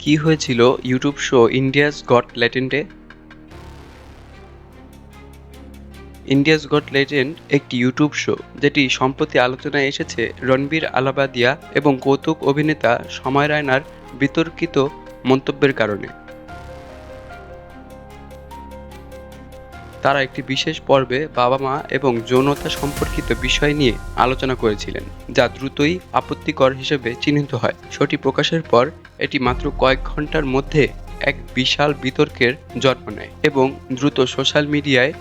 কি হয়েছিল YouTube show India's got লেটেন্টে ইন্ডিয়াস গট লেজেন্ড একটি ইউটিউব শো যেটি সম্প্রতি আলোচনায় এসেছে রণবীর আলাবাদিয়া এবং কৌতুক অভিনেতা সময় রায়নার বিতর্কিত মন্তব্যের কারণে। তারা একটি বিশেষ পর্বে বাবা মা এবং যৌনতা সম্পর্কিত বিষয় নিয়ে আলোচনা করেছিলেন, যা দ্রুতই আপত্তিকর হিসেবে চিহ্নিত হয়। শোটি প্রকাশের পর এটি মাত্র কয়েক ঘণ্টার মধ্যে এক বিশাল বিতর্কের জন্ম নেয় এবং দ্রুত সোশ্যাল মিডিয়ায়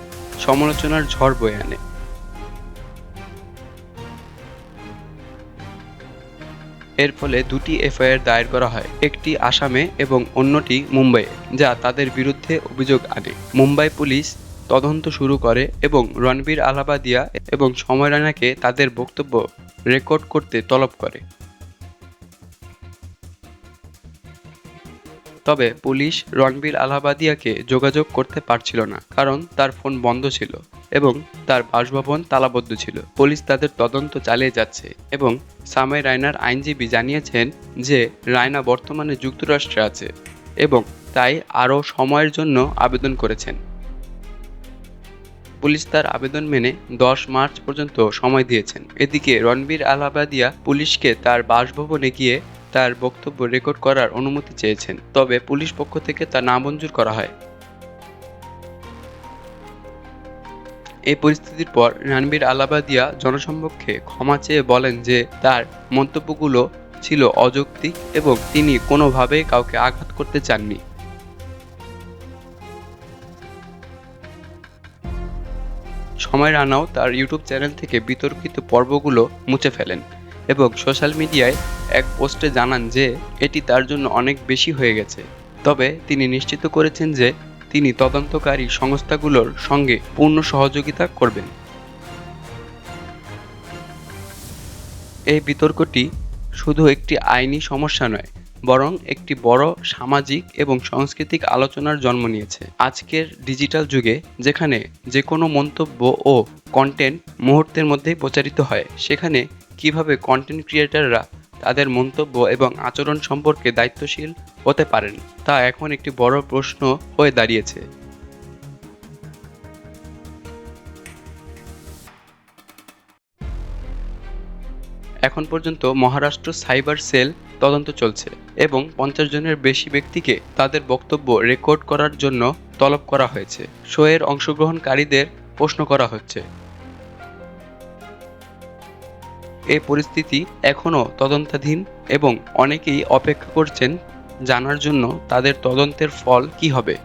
সমালোচনার ঝড় বয়ে আনে। এর ফলে দুটি এফআইআর দায়ের করা হয়, একটি আসামে এবং অন্যটি মুম্বাইয়ে, যা তাদের বিরুদ্ধে অভিযোগ আনে। মুম্বাই পুলিশ তদন্ত শুরু করে এবং রণবীর আলাবাদিয়া এবং সময় রানাকে তাদের বক্তব্য রেকর্ড করতে তলব করে। তবে পুলিশ রণবীর আলাবাদিয়াকে যোগাযোগ করতে পারছিল না, কারণ তার ফোন বন্ধ ছিল এবং তার বাসভবন তালাবদ্ধ ছিল। পুলিশ তাদের তদন্ত চালিয়ে যাচ্ছে এবং সামাই রায়নার আইনজীবী জানিয়েছেন যে রায়না বর্তমানে যুক্তরাষ্ট্রে আছে এবং তাই আরও সময়ের জন্য আবেদন করেছেন। পুলিশ তার আবেদন মেনে দশ মার্চ পর্যন্ত সময় দিয়েছেন। এদিকে রণবীর আলাবাদিয়া পুলিশকে তার বাসভবনে গিয়ে তার বক্তব্য রেকর্ড করার অনুমতি চেয়েছেন, তবে পুলিশ পক্ষ থেকে তা নামঞ্জুর করা হয়। এই পরিস্থিতির পর রণবীর আলাবাদিয়া জনসম্মুখে ক্ষমা চেয়ে বলেন যে তার মন্তব্যগুলো ছিল অযৌক্তিক এবং তিনি কোনোভাবেই কাউকে আঘাত করতে চাননি। সময় রানাও তার ইউটিউব চ্যানেল থেকে বিতর্কিত পর্বগুলো মুছে ফেলেন এবং সোশ্যাল মিডিয়ায় এক পোস্টে জানান যে এটি তার জন্য অনেক বেশি হয়ে গেছে। তবে তিনি নিশ্চিত করেছেন যে তিনি তদন্তকারী সংস্থাগুলোর সঙ্গে পূর্ণ সহযোগিতা করবেন। এই বিতর্কটি শুধু একটি আইনি সমস্যা নয় বরং একটি বড় সামাজিক এবং সাংস্কৃতিক আলোচনার জন্ম নিয়েছে। আজকের ডিজিটাল যুগে, যেখানে যে কোনো মন্তব্য ও কন্টেন্ট মুহূর্তের মধ্যেই প্রচারিত হয়, সেখানে কীভাবে কন্টেন্ট ক্রিয়েটাররা তাদের মন্তব্য এবং আচরণ সম্পর্কে দায়িত্বশীল হতে পারেন, তা এখন একটি বড় প্রশ্ন হয়ে দাঁড়িয়েছে। এখন পর্যন্ত মহারাষ্ট্র সাইবার সেল তদন্ত চলছে এবং পঞ্চাশ জনের বেশি ব্যক্তিকে তাদের বক্তব্য রেকর্ড করার জন্য তলব করা হয়েছে। শোয়ের অংশগ্রহণকারীদের প্রশ্ন করা হচ্ছে। এ পরিস্থিতি এখনও তদন্তাধীন এবং অনেকেই অপেক্ষা করছেন জানার জন্য তাদের তদন্তের ফল কি হবে।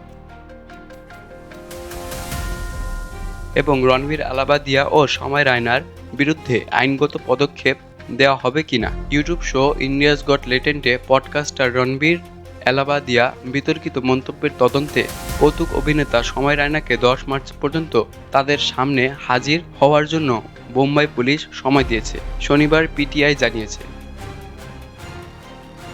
এবং রণবীর আলাবাদিয়া ও সময় রায়নার বিরুদ্ধে আইনগত পদক্ষেপ দেওয়া হবে কিনা। YouTube show India's got লেটেন্টে podcaster Ranveer Allahbadia বিতর্কিত মন্তব্যের তদন্তে কৌতুক অভিনেতা সময় রায়নাকে দশ মার্চ পর্যন্ত তাদের সামনে হাজির হওয়ার জন্য বোম্বাই পুলিশ সময় দিয়েছে, শনিবার পিটিআই জানিয়েছে।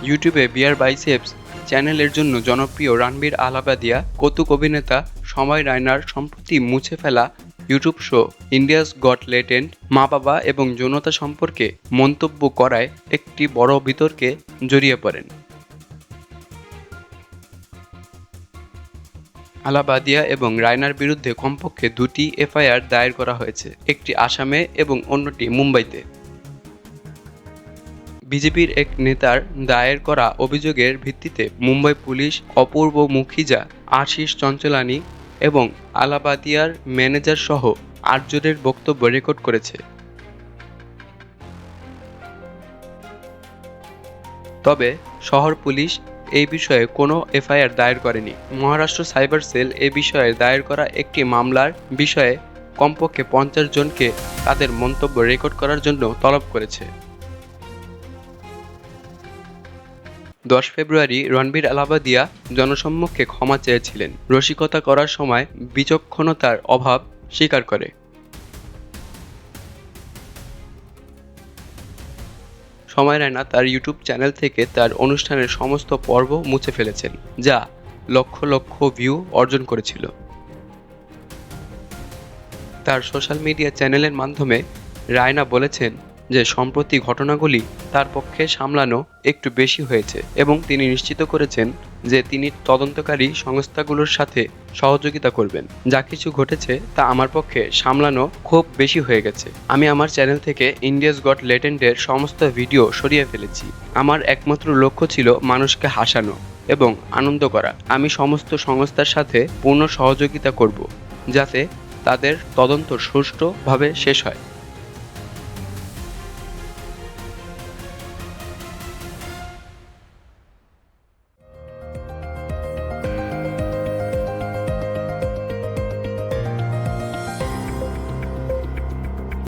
ইউটিউবে বিয়ার বাইসেপস চ্যানেলের জন্য জনপ্রিয় রণবীর আলাবাদিয়া কৌতুক অভিনেতা সময় রায়নার সম্প্রতি মুছে ফেলা YouTube show, India's got latent, মা বাবা এবং যৌনতা সম্পর্কে মন্তব্য করায় একটি বড় বিতর্কে জড়িয়ে পড়েন। আলাবাদিয়া এবং রায়নার বিরুদ্ধে কমপক্ষে দুটি এফআইআর দায়ের করা হয়েছে, একটি আসামে এবং অন্যটি মুম্বাইতে। বিজেপির এক নেতার দায়ের করা অভিযোগের ভিত্তিতে মুম্বাই পুলিশ, অপূর্ব মুখিজা, আশিস চঞ্চলানি এবং আলাবাদিয়ার ম্যানেজার সহ আটজনের বক্তব্য রেকর্ড করেছে। তবে শহর পুলিশ এই বিষয়ে কোনো এফআইআর দায়ের করেনি। মহারাষ্ট্র সাইবার সেল এ বিষয়ে দায়ের করা একটি মামলার বিষয়ে কমপক্ষে পঞ্চাশ জনকে তাদের মন্তব্য রেকর্ড করার জন্য তলব করেছে। দশ ফেব্রুয়ারি রণবীর আলাবাদিয়া জনসম্মুখে ক্ষমা চেয়েছিলেন। রসিকতা করার সময় বিচক্ষণতার অভাব স্বীকার করে। সময় রায়না তার ইউটিউব চ্যানেল থেকে তার অনুষ্ঠানের সমস্ত পর্ব মুছে ফেলেছেন, যা লক্ষ লক্ষ ভিউ অর্জন করেছিল। তার সোশ্যাল মিডিয়া চ্যানেলের মাধ্যমে রায়না বলেছেন যে সম্প্রতি ঘটনাগুলি তার পক্ষে সামলানো একটু বেশি হয়েছে এবং তিনি নিশ্চিত করেছেন যে তিনি তদন্তকারী সংস্থাগুলোর সাথে সহযোগিতা করবেন। যা কিছু ঘটেছে তা আমার পক্ষে সামলানো খুব বেশি হয়ে গেছে। আমি আমার চ্যানেল থেকে ইন্ডিয়াস গট লেটেন্ডের সমস্ত ভিডিও সরিয়ে ফেলেছি। আমার একমাত্র লক্ষ্য ছিল মানুষকে হাসানো এবং আনন্দ করা। আমি সমস্ত সংস্থার সাথে পূর্ণ সহযোগিতা করব, যাতে তাদের তদন্ত সুষ্ঠুভাবে শেষ হয়।